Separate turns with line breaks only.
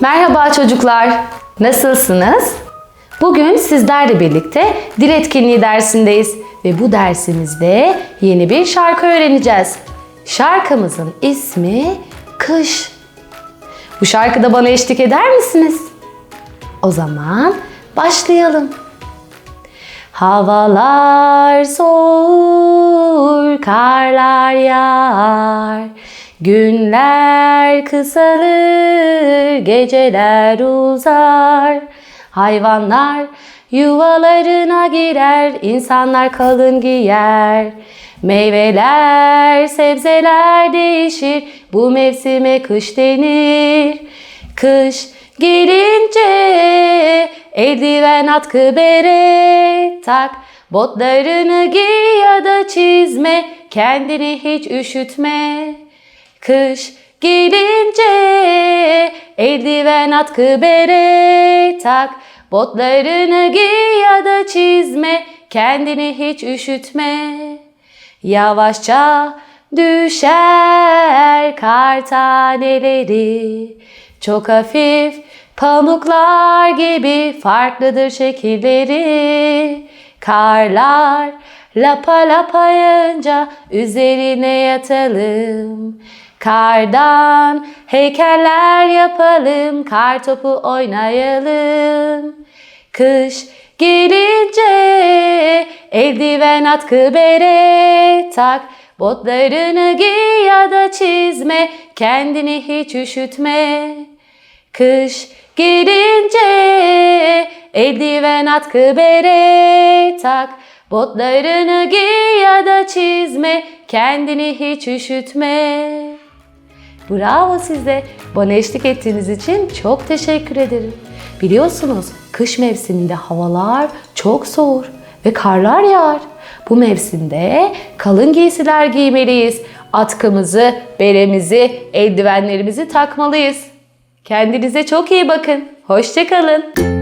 Merhaba çocuklar. Nasılsınız? Bugün sizlerle birlikte dil etkinliği dersindeyiz ve bu dersimizde yeni bir şarkı öğreneceğiz. Şarkımızın ismi Kış. Bu şarkıda bana eşlik eder misiniz? O zaman başlayalım. Havalar soğur, karlar yağar. Günler kısalır, geceler uzar. Hayvanlar yuvalarına girer, insanlar kalın giyer. Meyveler, sebzeler değişir, bu mevsime kış denir. Kış gelince eldiven atkı bere tak. Botlarını giy ya da çizme, kendini hiç üşütme. Kış gelince eldiven atkı bere tak. Botlarını giy ya da çizme, kendini hiç üşütme. Yavaşça düşer kar taneleri Çok hafif pamuklar gibi farklıdır şekilleri Karlar lapa lapa yağınca üzerine yatalım Kardan heykeller yapalım, kar topu oynayalım Kış gelince eldiven atkı bere tak. Botlarını giy ya da çizme, kendini hiç üşütme. Kış gelince eldiven atkı bere tak. Botlarını giy ya da çizme, kendini hiç üşütme. Bravo size. Bana eşlik ettiğiniz için çok teşekkür ederim. Biliyorsunuz kış mevsiminde havalar çok soğur ve karlar yağar. Bu mevsimde kalın giysiler giymeliyiz. Atkımızı, beremizi, eldivenlerimizi takmalıyız. Kendinize çok iyi bakın. Hoşçakalın.